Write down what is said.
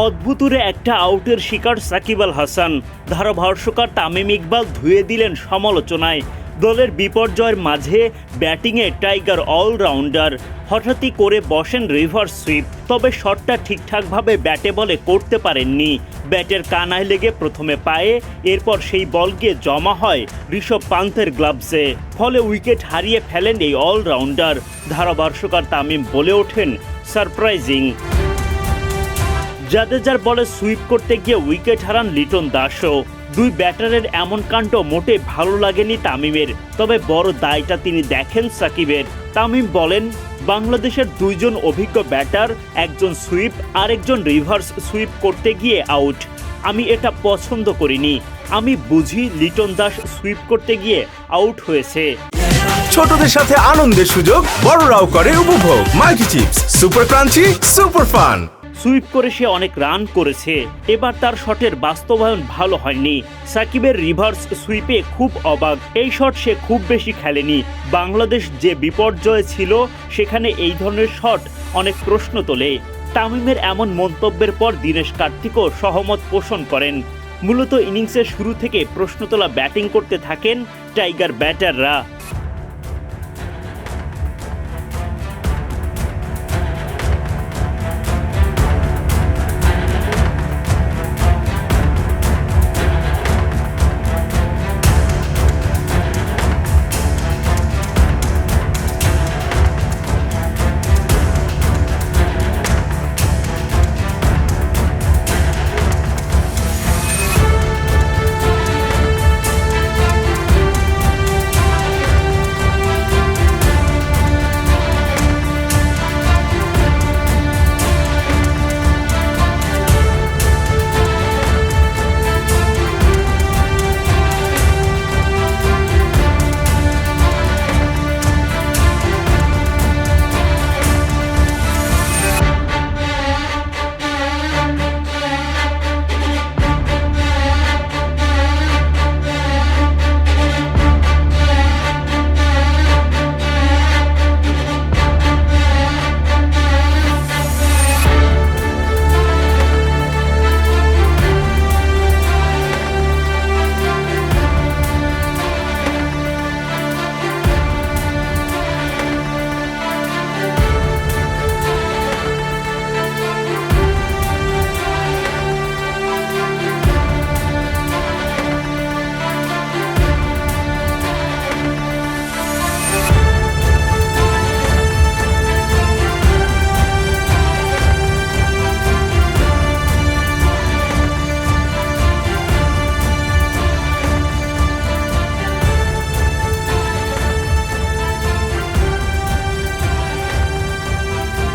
অদ্ভুতুরে একটা আউটের শিকার সাকিব আল হাসান, ধারাভাষ্যকার তামিম ইকবাল ধুয়ে দিলেন সমালোচনায়। দলের বিপর্যয়ের মাঝে ব্যাটিংয়ে টাইগার অলরাউন্ডার হঠাৎই করে বসেন রিভার্স সুইপ তবে শটটা ঠিকঠাকভাবে ব্যাটে বলে করতে পারেননি। ব্যাটের কানায় লেগে প্রথমে পায়ে, এরপর সেই বল গিয়ে জমা হয় ঋষভ পান্থের গ্লাভসে ফলে উইকেট হারিয়ে ফেলেন এই অলরাউন্ডার ধারাভাষ্যকার তামিম বলে ওঠেন সারপ্রাইজিং জাদেজার বলে সুইপ করতে গিয়ে উইকেট হারান লিটন দাসও। দুই ব্যাটারের এমন কাণ্ড মোটে ভালো লাগেনি তামিমের, তবে বড় দায়টা তিনি দেখেন সাকিবের। তামিম বলেন, বাংলাদেশের দুইজন অভিজ্ঞ ব্যাটার, একজন সুইপ, আরেকজন রিভার্স সুইপ করতে গিয়ে আউট। আমি এটা পছন্দ করিনি। আমি বুঝি লিটন দাস সুইপ করতে গিয়ে আউট হয়েছে। ছোটদের সাথে আনন্দের সুযোগ, বড়রাও করে উপভোগ। Multi chips, super crunchy, super fun. Sweep করে সে অনেক রান করেছে। এবার তার শটের বাস্তবায়ন ভালো হয়নি। সাকিবের রিভার্স সুইপে খুব অবাক। এই শট সে খুব বেশি খেলেনি। বাংলাদেশ যে বিপর্যয়ে ছিল, সেখানে এই ধরনের শট অনেক প্রশ্ন তোলে। তামিমের এমন মন্তব্যের পর দীনেশ কার্তিকও সহমত পোষণ করেন। মূলত ইনিংসের শুরু থেকে প্রশ্ন তোলা ব্যাটিং করতে থাকেন টাইগার ব্যাটাররা।